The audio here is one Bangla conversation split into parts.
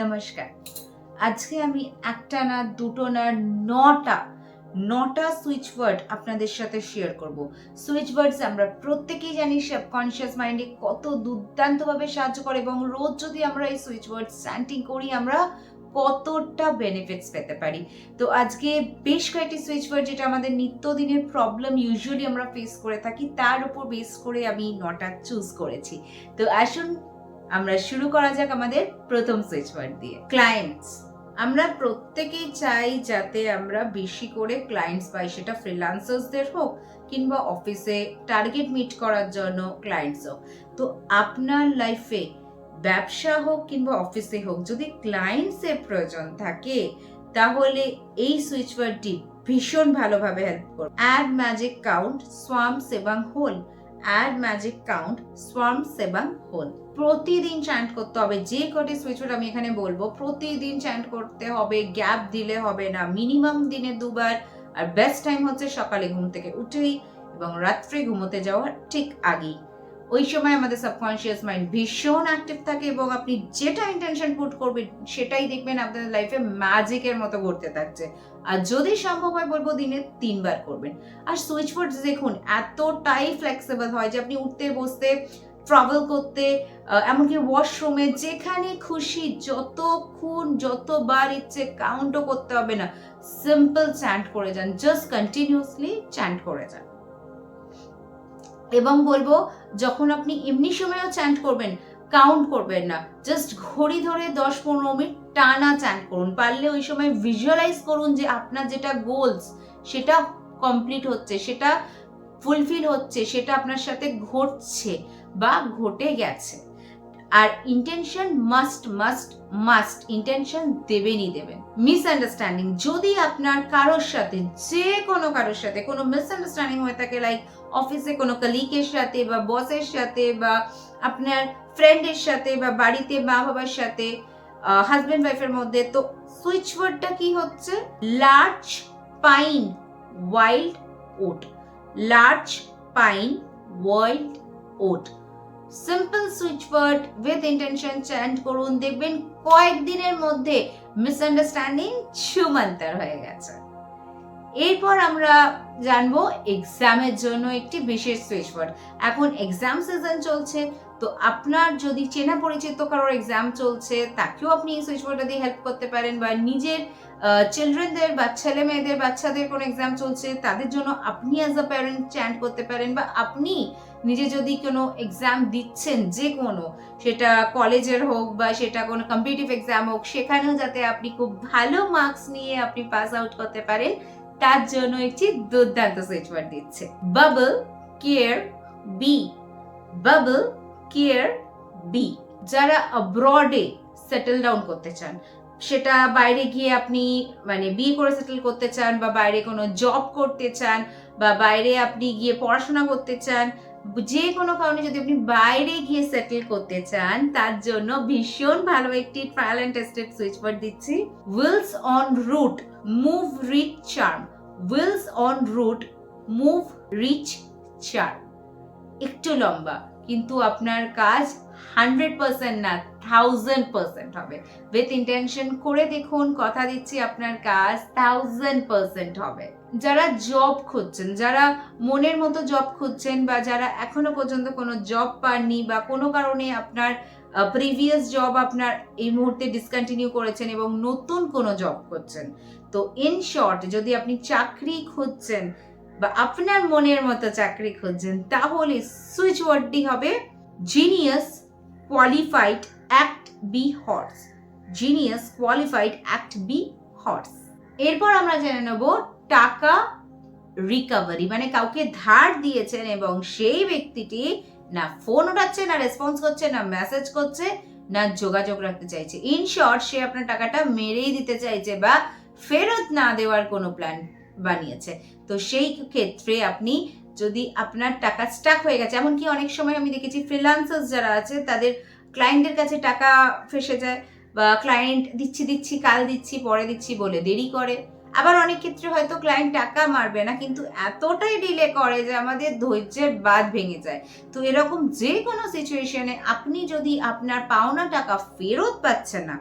নমস্কার। আজকে আমি একটা না, দুটো না, নটা নটা সুইচ ওয়ার্ড আপনাদের সাথে শেয়ার করব। সুইচ ওয়ার্ডস আমরা প্রত্যেকেই জানি সাবকনশিয়াস মাইন্ডে কত দুর্দান্তভাবে সাহায্য করে এবং রোজ যদি আমরা এই সুইচ ওয়ার্ড স্ট্যান্টিং করি, আমরা কতটা বেনিফিটস পেতে পারি। তো আজকে বেশ কয়েকটি সুইচ ওয়ার্ড যেটা আমাদের নিত্যদিনের প্রবলেম ইউজুয়ালি আমরা ফেস করে থাকি, তার উপর বেস করে আমি নটা চুজ করেছি। তো আসুন আমরা শুরু করা যাক আমাদের প্রথম সুইচ ওয়ার্ড দিয়ে। ক্লায়েন্টস আমরা প্রত্যেকেই চাই যাতে আমরা বেশি করে ক্লায়েন্টস পাই, সেটা ফ্রিল্যান্সার্সদের হোক কিংবা অফিসে টার্গেট মিট করার জন্য ক্লায়েন্টস হোক। তো আপনার লাইফে ব্যবসা হোক কিংবা অফিসে হোক, যদি ক্লায়েন্টসের প্রয়োজন থাকে, তাহলে এই সুইচ ওয়ার্ডটি ভীষণ ভালোভাবে হেল্প করবে। অ্যাড ম্যাজিক কাউন্ট সোয়ামস এবং whole add magic count swarm সেবাং whole প্রতিদিন চ্যান্ট করতে হবে, যে কটি সুইচওয়ার্ড আমি এখানে বলব, প্রতিদিন চ্যান্ট করতে হবে গ্যাপ দিলে হবে না মিনিমাম দিনে দুবার, আর বেস্ট টাইম হচ্ছে সকালে ঘুম থেকে উঠেই এবং রাত্রে ঘুমোতে যাওয়ার ঠিক আগেই। ওই সময় আমাদের সাবকনশিয়াস মাইন্ড ভীষণ অ্যাক্টিভ থাকে এবং আপনি যেটা ইন্টেনশন পুট করবেন, সেটাই দেখবেন আপনাদের লাইফে ম্যাজিকের মতো ঘটতে থাকছে। আর যদি সম্ভব হয় বলব দিনে তিনবার করবেন। আর সুইচ ওয়ার্ডস দেখুন, এতটাই ফ্লেক্সিবল হয় যে আপনি উঠতে, বসতে ট্রাভেল করতে এমনকি ওয়াশরুমে যেখানে খুশি, যতক্ষণ, যতবার ইচ্ছে কাউন্টও করতে হবে না সিম্পল চ্যান্ট করে যান জাস্ট কন্টিনিউসলি চ্যান্ট করে যান। এবং বলব, যখন আপনি এমনি সময়ও চ্যান্ট করবেন কাউন্ট করবেন না। জাস্ট ঘড়ি ধরে দশ পনেরো মিনিট টানা চ্যান্ট করুন। পারলে ওই সময় ভিজুয়ালাইজ করুন যে আপনার যেটা গোলস সেটা কমপ্লিট হচ্ছে, সেটা ফুলফিল হচ্ছে, সেটা আপনার সাথে ঘটছে বা ঘটে গেছে। আর intention must must must intention দেবেনই দেবেন। মিসআন্ডারস্ট্যান্ডিং যদি আপনার কারোর সাথে, যে কোনো কারোর সাথে, কোনো মিসআন্ডারস্ট্যান্ডিং হয়ে থাকে লাইক অফিসে কোনো কলিগের সাথে বা বসের সাথে বা আপনার ফ্রেন্ডের সাথে বা বাড়িতে মা বাবার সাথে হাজব্যান্ড ওয়াইফের মধ্যে, তো সুইচ ওয়ার্ডটা কি হচ্ছে? Large pine wild oat large pine wild oat simple switch word with intention chant করুন। দেখবেন কয়েকদিনের মধ্যে মিসআন্ডারস্ট্যান্ডিং ছুমান্তর হয়ে গেছে। এরপর আমরা জানব এক্সামের জন্য একটি বিশেষ সুইচ ওয়ার্ড এখন এক্সাম সিজন চলছে। তো আপনার যদি চেনা পরিচিত কারোর এক্সাম চলছে, তাকেও আপনি এই সুইচ ওয়ার্ডটা দিয়ে হেল্প করতে পারেন বা নিজের চিলড্রেনদের বা ছেলে মেয়েদের, বাচ্চাদের কোনো এক্সাম চলছে, তাদের জন্য আপনি অ্যাজ আ প্যারেন্ট চ্যান্ট করতে পারেন বা আপনি নিজে যদি কোনো এক্সাম দিচ্ছেন যে কোনো সেটা কলেজের হোক বা সেটা কোনো কম্পিটিটিভ এক্সাম হোক, সেখানেও যাতে আপনি খুব ভালো মার্কস নিয়ে আপনি পাস আউট করতে পারেন, তার জন্য একটি দুর্দান্ত সুইচ ওয়ার্ড দিচ্ছে। Bubble care be bubble care be যারা অব্রডে সেটেল ডাউন করতে চান। সেটা বাইরে গিয়ে আপনি মানে বিয়ে করে সেটেল করতে চান বা বাইরে কোনো জব করতে চান বা বাইরে আপনি গিয়ে পড়াশোনা করতে চান, যে কোনো কারণে যদি আপনি বাইরে গিয়ে সেটেল করতে চান, তার জন্য ভীষণ ভালো একটি trial and tested switch word দিচ্ছি। Wills on root move rich charm wills on root move rich charm একটু লম্বা, কিন্তু আপনার কাজ হান্ড্রেড পার্সেন্ট না থাউজেন্ড পার্সেন্ট হবে। উইথ ইন্টেনশন করে দেখুন, কথা দিচ্ছি, আপনার কাজ থাউজেন্ড পার্সেন্ট হবে। যারা জব খুঁজছেন, যারা মনের মতো জব খুঁজছেন বা যারা এখনও পর্যন্ত কোনো জব পাননি বা কোনো কারণে আপনার প্রিভিয়াস জব আপনার এই মুহূর্তে ডিসকন্টিনিউ করেছেন এবং নতুন কোনো জব করছেন তো ইন শর্ট যদি আপনি চাকরি খুঁজছেন বা আপনার মনের মতো চাকরি খুঁজছেন, তাহলে সুইচ ওয়ার্ডটি হবে genius qualified act be horse genius qualified act be horse এরপর আমরা জেনে নেব টাকা রিকভারি মানে কাউকে ধার দিয়েছেন এবং সেই ব্যক্তিটি না ফোন উঠাচ্ছে, না রেসপন্স করছে, না মেসেজ করছে, না যোগাযোগ রাখতে চাইছে। ইন শর্ট সে আপনার টাকাটা মেরেই দিতে চাইছে বা ফেরত না দেওয়ার কোনো প্ল্যান বানিয়েছে। তো সেই ক্ষেত্রে আপনি যদি আপনার টাকা স্টাক হয়ে গেছে, এমনকি অনেক সময় আমি দেখেছি ফ্রিলান্সার্স যারা আছে, তাদের ক্লায়েন্টের কাছে টাকা ফেসে যায় বা ক্লায়েন্ট দিচ্ছি দিচ্ছি, কাল দিচ্ছি, পরে দিচ্ছি বলে দেরি করে। আবার অনেক ক্ষেত্রে হয়তো ক্লায়েন্ট টাকা মারবে না, কিন্তু এতটাই ডিলে করে যে আমাদের ধৈর্যের বাদ ভেঙে যায়। তো এরকম যে কোনো সিচুয়েশনে আপনি যদি আপনার পাওনা টাকা ফেরত পাচ্ছেন না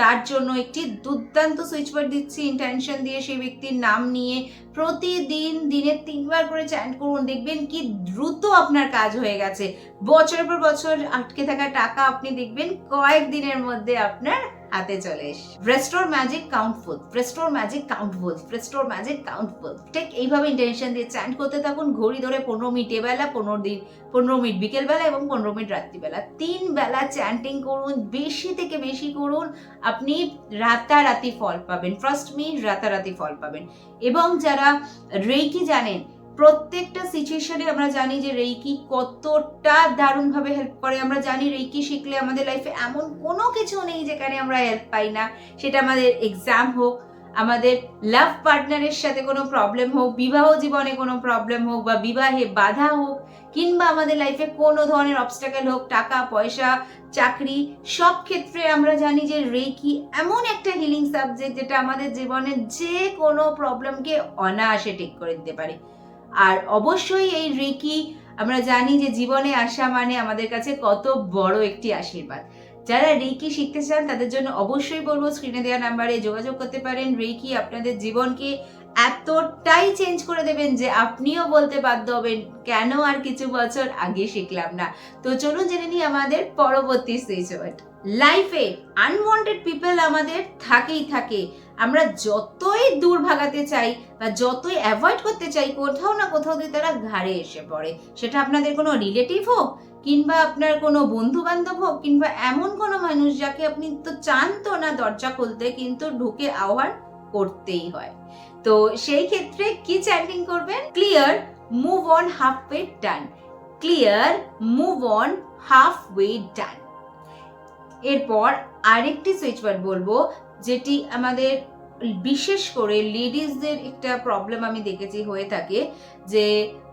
তার জন্য একটি দুর্দান্ত সুইচ ওয়ার্ড দিচ্ছি ইন্টেনশন দিয়ে সেই ব্যক্তির নাম নিয়ে। প্রতিদিন দিনে তিনবার করে চ্যান্ট করুন, দেখবেন কি দ্রুত আপনার কাজ হয়ে গেছে। বছরের পর বছর আটকে থাকা টাকা আপনি দেখবেন কয়েক দিনের মধ্যে আপনার হাতে চলে এসে। Restore magic count full restore magic count full restore magic count full ঠিক এইভাবে ইন্টেনশন দিয়ে চ্যান্ট করতে থাকুন, ঘড়ি ধরে পনেরো মিনিট বেলা পনেরো দিন, পনেরো মিনিট বিকেলবেলা এবং পনেরো মিনিট রাত্রিবেলা। তিন বেলা চ্যান্টিং করুন, বেশি থেকে বেশি করুন, আপনি রাতারাতি ফল পাবেন। ফার্স্ট মিনিট রাতারাতি ফল পাবেন। এবং যারা রেইকি জানেন প্রত্যেকটা সিচুয়েশনে আমরা জানি যে রেইকি কতটা দারুণভাবে হেল্প করে। আমরা জানি রেইকি শিখলে আমাদের লাইফে এমন কোনো কিছু নেই যেখানে আমরা হেল্প পাই না। সেটা আমাদের এক্সাম হোক, আমাদের লাভ পার্টনারের সাথে কোনো প্রবলেম হোক, বিবাহ জীবনে কোনো প্রবলেম হোক বা বিবাহে বাধা হোক, কিংবা আমাদের লাইফে কোনো ধরনের অবস্টাকেল হোক, টাকা, পয়সা, চাকরি, সব ক্ষেত্রে আমরা জানি যে রেকি এমন একটা হিলিং সাবজেক্ট যেটা আমাদের জীবনের যে কোনো প্রবলেমকে অনায়াসে টেক করে দিতে পারে। আর অবশ্যই এই রিকি, আমরা জানি যে জীবনে আসা মানে আমাদের কাছে কত বড় একটি আশীর্বাদ। যারা রেকি শিখতে চান, তাদের জন্য অবশ্যই বলব স্ক্রিনে দেওয়া নাম্বারে যোগাযোগ করতে পারেন। রেকি আপনাদের জীবনকে এতটাই চেঞ্জ করে দেবেন যে আপনিও বলতে বাধ্য হবেন, কেন আর কিছু বছর আগে শিখলাম না। তো চলুন জেনে নিই আমাদের পরবর্তী সুইচ লাইফে আনওয়ান্টেড পিপল আমাদের থাকেই থাকে। আমরা যতই দূর ভাগাতে চাই বা যতই অ্যাভয়েড করতে চাই, কোথাও না কোথাও দিয়ে তারা ঘাড়ে এসে পড়ে। সেটা আপনাদের কোনো রিলেটিভ হোক কিংবা আপনার কোনো বন্ধু বান্ধব হোক কিংবা এমন কোনো মানুষ যাকে আপনি তো চান তো না দরজা খুলতে, কিন্তু ঢুকে আহ্বান করতেই হয়। তো সেই ক্ষেত্রে কি চ্যান্টিং করবেন? Clear move on halfway done clear move on halfway done এরপর আরেকটি সুইচ বলব। যেটি আমাদের বিশেষ করে লেডিসদের একটা প্রবলেম আমি দেখেছি হয়ে থাকে যে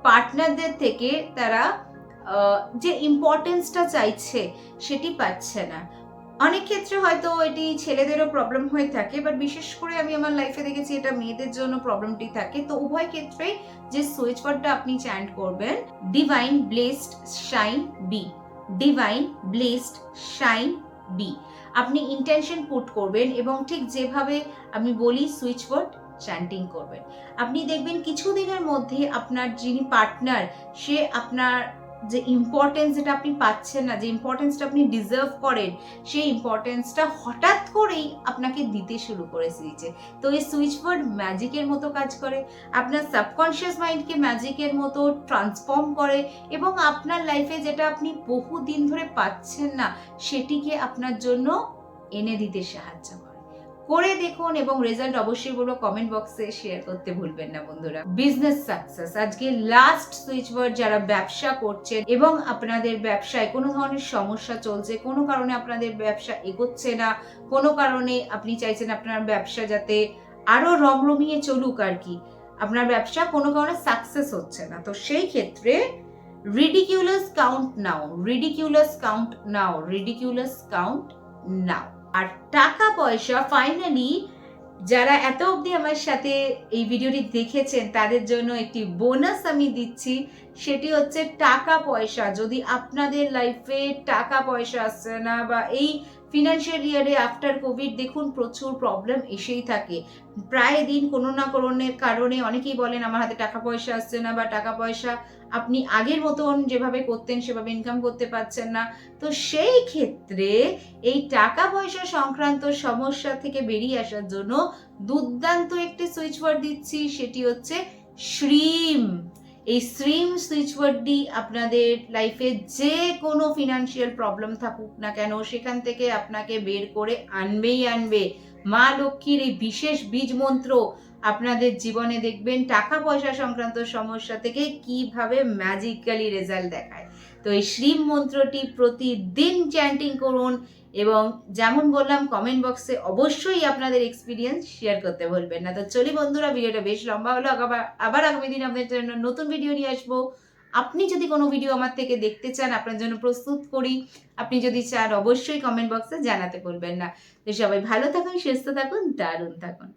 পার্টনারদের থেকে তারা যে ইম্পর্টেন্সটা চাইছে সেটি পাচ্ছে না। অনেক ক্ষেত্রে হয়তো এটি ছেলেদেরও প্রবলেম হয়ে থাকে বাট বিশেষ করে আমি আমার লাইফে দেখেছি এটা মেয়েদের জন্য প্রবলেমটি থাকে। তো উভয় ক্ষেত্রে যে সুইচ ওয়ার্ডটা আপনি চ্যান্ট করবেন divine blessed shine be divine blessed shine be আপনি ইন্টেনশন পুট করবেন এবং ঠিক যেভাবে আমি বলি সুইচ বোর্ড চ্যান্টিং করবেন। আপনি দেখবেন কিছুদিনের মধ্যে আপনার যিনি পার্টনার সে আপনার যে ইম্পর্টেন্স যেটা আপনি পাচ্ছেন না, যে ইম্পর্টেন্সটা আপনি ডিজার্ভ করেন, সেই ইম্পর্টেন্সটা হঠাৎ করেই আপনাকে দিতে শুরু করে দিয়েছে। তো এই সুইচ ওয়ার্ড ম্যাজিকের মতো কাজ করে, আপনার সাবকনশিয়াস মাইন্ডকে ম্যাজিকের মতো ট্রান্সফর্ম করে এবং আপনার লাইফে যেটা আপনি বহু দিন ধরে পাচ্ছেন না, সেটিকে আপনার জন্য এনে দিতে সাহায্য করে। করে দেখুন এবং রেজাল্ট অবশ্যই বলব কমেন্ট বক্সে শেয়ার করতে ভুলবেন না বন্ধুরা। বিজনেস সাকসেস আজকে লাস্ট সুইচ ওয়ার্ড যারা ব্যবসা করছেন এবং আপনাদের ব্যবসায় কোনো ধরনের সমস্যা চলছে, কোনো কারণে আপনাদের ব্যবসা এগোচ্ছে না, কোনো কারণে আপনি চাইছেন আপনার ব্যবসা যাতে আরও রমরমিয়ে চলুক আর কি, আপনার ব্যবসা কোনো কারণে সাকসেস হচ্ছে না। তো সেই ক্ষেত্রে ridiculous count now ridiculous count now ridiculous count now আর টাকা পয়সা ফাইনালি যারা এত অবধি আমার সাথে এই ভিডিওটি দেখেছেন, তাদের জন্য একটি বোনাস আমি দিচ্ছি। সেটি হচ্ছে টাকা পয়সা। যদি আপনাদের লাইফে টাকা পয়সা আসছে না বা এই ফিনান্সিয়াল ইয়ারে আফটার কোভিড দেখুন প্রচুর প্রবলেম এসেই থাকে। প্রায় দিন কোনো না কোনো কারণে অনেকেই বলেন, আমার হাতে টাকা পয়সা আসছে না বা টাকা পয়সা আপনি আগের মতন যেভাবে করতেন সেভাবে ইনকাম করতে পারছেন না। তো সেই ক্ষেত্রে এই টাকা পয়সা সংক্রান্ত সমস্যা থেকে বেরিয়ে আসার জন্য দুর্দান্ত একটি সুইচ ওয়ার্ড দিচ্ছি, সেটি হচ্ছে শ্রীম। এই স্ট্রিম সুইচ ওয়ার্ডটি আপনাদের লাইফে যে কোনো ফিনান্সিয়াল প্রবলেম থাকুক না কেন, সেখান থেকে আপনাকে বের করে আনবেই আনবে। মা লক্ষ্মীর এই বিশেষ বীজ মন্ত্র আপনাদের জীবনে দেখবেন টাকা পয়সা সংক্রান্ত সমস্যা থেকে কীভাবে ম্যাজিক্যালি রেজাল্ট দেখায়। তো এই শ্রীম মন্ত্রটি প্রতিদিন চ্যান্টিং করুন এবং যেমন বললাম কমেন্ট বক্সে অবশ্যই আপনাদের এক্সপিরিয়েন্স শেয়ার করতে ভুলবেন না তো চলি বন্ধুরা, ভিডিওটা বেশ লম্বা হলো আবার আগামী দিন আপনাদের জন্য নতুন ভিডিও নিয়ে আসব। আপনি যদি কোনো ভিডিও আমার থেকে দেখতে চান, আপনার জন্য প্রস্তুত করি। আপনি যদি চান, অবশ্যই কমেন্ট বক্সে জানাতে ভুলবেন না। তো সবাই ভালো থাকুন, সুস্থ থাকুন, দারুণ থাকুন।